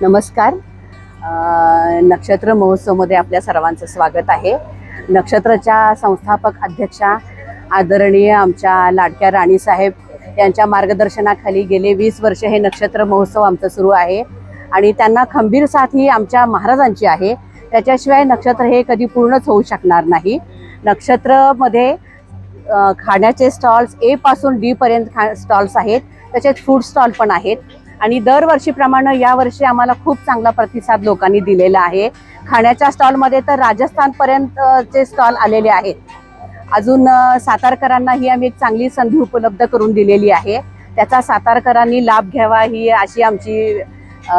नमस्कार. नक्षत्र महोत्सवमध्ये आपल्या सर्वांचं स्वागत आहे. नक्षत्रच्या संस्थापक अध्यक्षा आदरणीय आमच्या लाडक्या राणीसाहेब यांच्या मार्गदर्शनाखाली गेले वीस वर्ष हे नक्षत्र महोत्सव आमचं सुरू आहे. आणि त्यांना खंबीर साथ ही आमच्या महाराजांची आहे. त्याच्याशिवाय नक्षत्र हे कधी पूर्णच होऊ शकणार नाही. नक्षत्रमध्ये खाण्याचे स्टॉल्स ए पासून डी पर्यंत खा स्टॉल्स आहेत. त्याच्यात फूड स्टॉल पण आहेत. आणि दरवर्षीप्रमाणे यावर्षी आम्हाला खूप चांगला प्रतिसाद लोकांनी दिलेला आहे. खाण्याच्या स्टॉलमध्ये तर राजस्थानपर्यंतचे स्टॉल आलेले आहेत. अजून सातारकरांनाही सातारकरांना ही आम्ही एक चांगली संधी उपलब्ध करून दिलेली आहे. त्याचा सातारकरांनी लाभ घ्यावा ही अशी आमची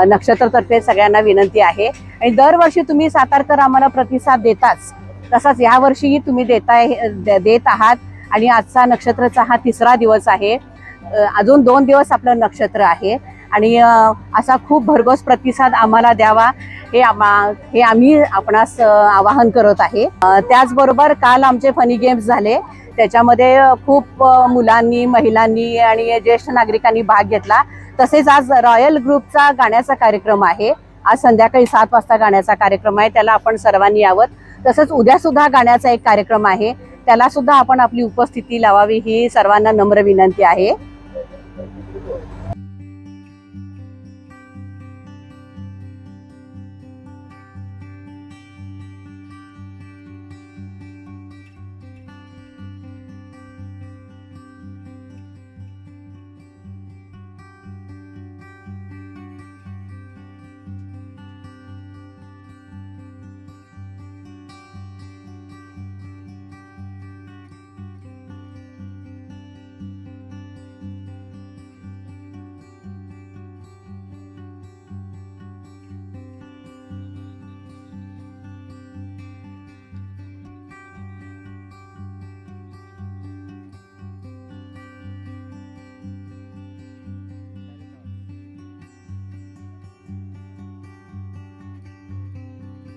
नक्षत्रतर्फे सगळ्यांना विनंती आहे. आणि दरवर्षी तुम्ही सातारकर आम्हाला प्रतिसाद देताच. तसाच यावर्षीही तुम्ही देताय देत आहात. आणि आजचा नक्षत्राचा हा तिसरा दिवस आहे. अजून दोन दिवस आपलं नक्षत्र आहे. आणि असा खूप भरघोस प्रतिसाद आम्हाला द्यावा हे आम्हा हे आम्ही आपणास आवाहन करत आहे. त्याचबरोबर काल आमचे फनी गेम्स झाले. त्याच्यामध्ये खूप मुलांनी महिलांनी आणि ज्येष्ठ नागरिकांनी भाग घेतला. तसेच आज रॉयल ग्रुपचा गाण्याचा कार्यक्रम आहे. आज संध्याकाळी सात वाजता गाण्याचा कार्यक्रम आहे. त्याला आपण सर्वांनी यावं तसंच उद्या सुद्धा गाण्याचा एक कार्यक्रम आहे. त्याला सुद्धा आपण आपली उपस्थिती लावावी ही सर्वांना नम्र विनंती आहे.